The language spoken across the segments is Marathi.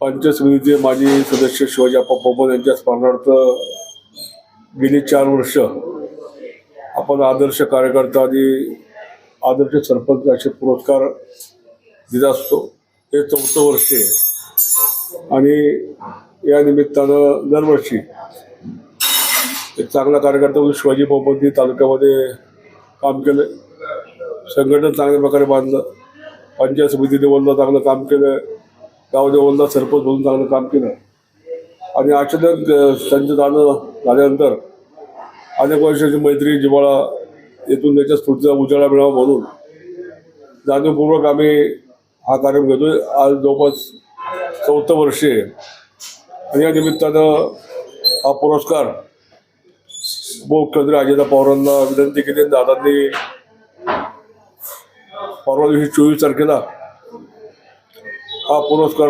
पंचायत समितीचे माजी सदस्य शिवाजीप्पा पोपन यांच्या स्मरणार्थ गेली चार वर्ष आपण आदर्श कार्यकर्ता आणि आदर्श सरपंच असे पुरस्कार दिला असतो हे चौथं वर्ष आहे. आणि या निमित्तानं दरवर्षी एक चांगला कार्यकर्ता म्हणून शिवाजी पोपंती तालुक्यामध्ये काम केलं. संघटन चांगल्या प्रकारे बांधलं. पंचायत समिती लेवलला चांगलं काम केलं. गाव लेवलला सरपंच म्हणून चांगलं काम केलं. आणि अचानक त्यांचं जाणं झाल्यानंतर अनेक वर्षाची मैत्री जिव्हाळा येथून त्याच्या स्फूर्तीचा उजाळा मिळावा म्हणून जाणीवपूर्वक आम्ही हा कार्यक्रम घेतोय. आज जवळपास चौथं वर्ष आहे. आणि या निमित्तानं हा पुरस्कार उपमुख्यमंत्री अजिता पवारांना विनंती केली दादांनी परवा दिवशी चोवीस तारखेला हा पुरस्कार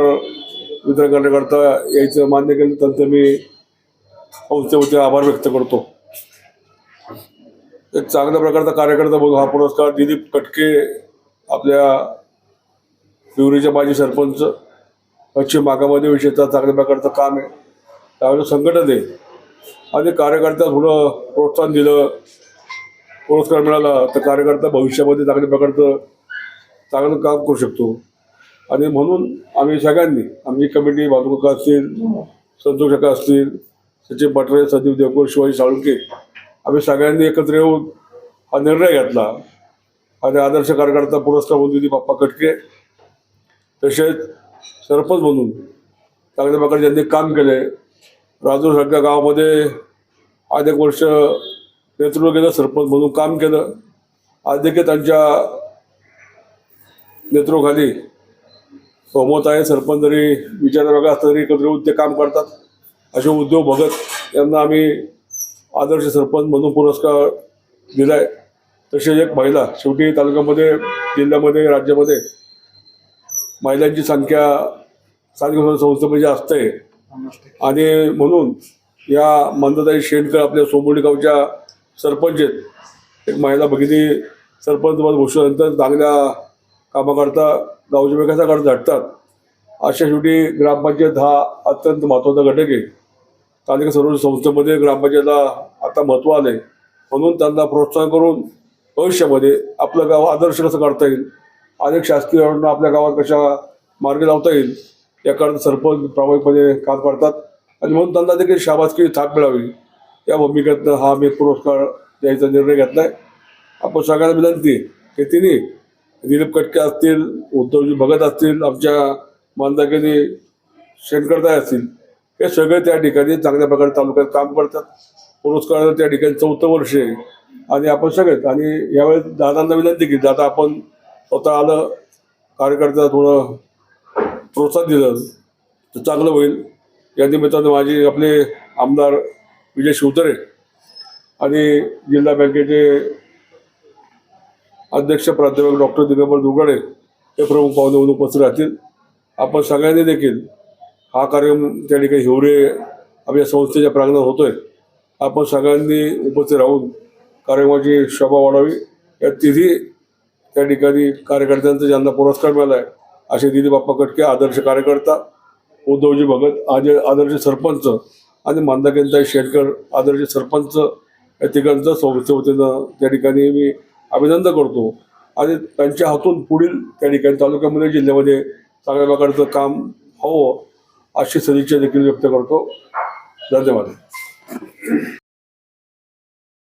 वितरण करण्याकरता यायचं मान्य केलं त्यांचं मी संस्थेवरती आभार व्यक्त करतो. एक चांगल्या प्रकारचा कार्यकर्ता म्हणून हा पुरस्कार दिलीप कटके आपल्या पिवरीचे माजी सरपंच पश्चिम भागामध्ये विषयचा चांगल्या प्रकारचं काम आहे. त्यावेळेस संघटन आहे आणि कार्यकर्त्या थोडं प्रोत्साहन दिलं पुरस्कार मिळाला तर कार्यकर्ता भविष्यामध्ये चांगल्या प्रकारचं चांगलं काम करू शकतो. आणि म्हणून आम्ही सगळ्यांनी आमची कमिटी भातुका असतील संतोष काका असतील सचिन पटरे संदीप देवकर शिवाजी साळुंके आम्ही सगळ्यांनी एकत्र येऊन हा निर्णय घेतला. आणि आदर्श कार्यकर्ता पुरस्कार म्हणून दिली बाप्पा कटके. तसेच सरपंच म्हणून चांगल्या प्रकारे ज्यांनी काम केले राजूरसारख्या गावामध्ये अनेक वर्ष नेतृत्व केलं सरपंच म्हणून काम केलं. आज देखील त्यांच्या नेतृत्वाखाली बहुमत आहे सरपंच जरी विचार असतात तरी एकत्र उद्योग काम करतात. असे उद्योग भगत यांना आम्ही आदर्श सरपंच म्हणून पुरस्कार दिलाय. तसेच एक महिला शेवटी तालुक्यामध्ये जिल्ह्यामध्ये राज्यामध्ये महिलांची संख्या स्थानिक संस्थेमध्ये जास्त आहे. आणि म्हणून या मंदताई शेणकर आपल्या सोमोडी गावच्या सरपंच आहेत. एक महिला भगिनी सरपंच पद घोषणानंतर चांगल्या कामाकरता गावच्या विकासाकरता झटतात अशा शेवटी ग्रामपंचायत हा अत्यंत महत्त्वाचा घटक आहे. स्थानिक सर्व संस्थेमध्ये ग्रामपंचायतला आता महत्त्व आलं आहे म्हणून त्यांना प्रोत्साहन करून भविष्यामध्ये आपलं गाव आदर्श कसं करता येईल अनेक शासकीय योजना आपल्या गावात कशा मार्गे लावता येईल याकरता सरपंच प्रामाणिकपणे काम करतात. आणि म्हणून त्यांना देखील शाबासकी थाप मिळावी. या भूमिकेतनं हा मी पुरस्कार द्यायचा निर्णय घेतला आहे आपण सगळ्यांना विनंती की तिने दिलीप कटके असतील उद्धवजी भगत असतील आमच्या मानदागिनी शेणकरताय असतील हे सगळे त्या ठिकाणी चांगल्या प्रकारे तालुक्यात काम करतात. पुरस्कार त्या ठिकाणी चौथं वर्ष आहे. आणि आपण सगळेच आणि यावेळेस दादांना विनंती की दादा आपण स्वतः आलं कार्यकर्त्याला थोडं प्रोत्साहन दिलं तर चांगलं होईल. या निमित्तानं माझे आपले आमदार विजय शिवतरे आणि जिल्हा बँकेचे अध्यक्ष प्राध्यापक डॉक्टर दिगंबर दुर्गाडे हे प्रमुख पाहुणे म्हणून उपस्थित राहतील. आपण सगळ्यांनी देखील हा कार्यक्रम त्या ठिकाणी हिवरे आपल्या संस्थेच्या प्रांगणात होतोय. आपण सगळ्यांनी उपस्थित राहून कार्यक्रमाची शोभा वाढावी. या तिन्ही त्या ठिकाणी कार्यकर्त्यांचा ज्यांना पुरस्कार मिळाला आहे असे दिलीप बाप्पा कटके आदर्श कार्यकर्ता उद्धवजी भगत आज आदर्श सरपंच आणि मांदाकेंताई शेटकर आदर्श सरपंच या तिघांचं संस्थे वतीनं त्या ठिकाणी मी अभिनंदन करतो. आणि त्यांच्या हातून पुढील त्या ठिकाणी तालुक्यामध्ये जिल्ह्यामध्ये चांगल्या प्रकारचं काम हवं अशी सदिच्छा देखील व्यक्त करतो. धन्यवाद.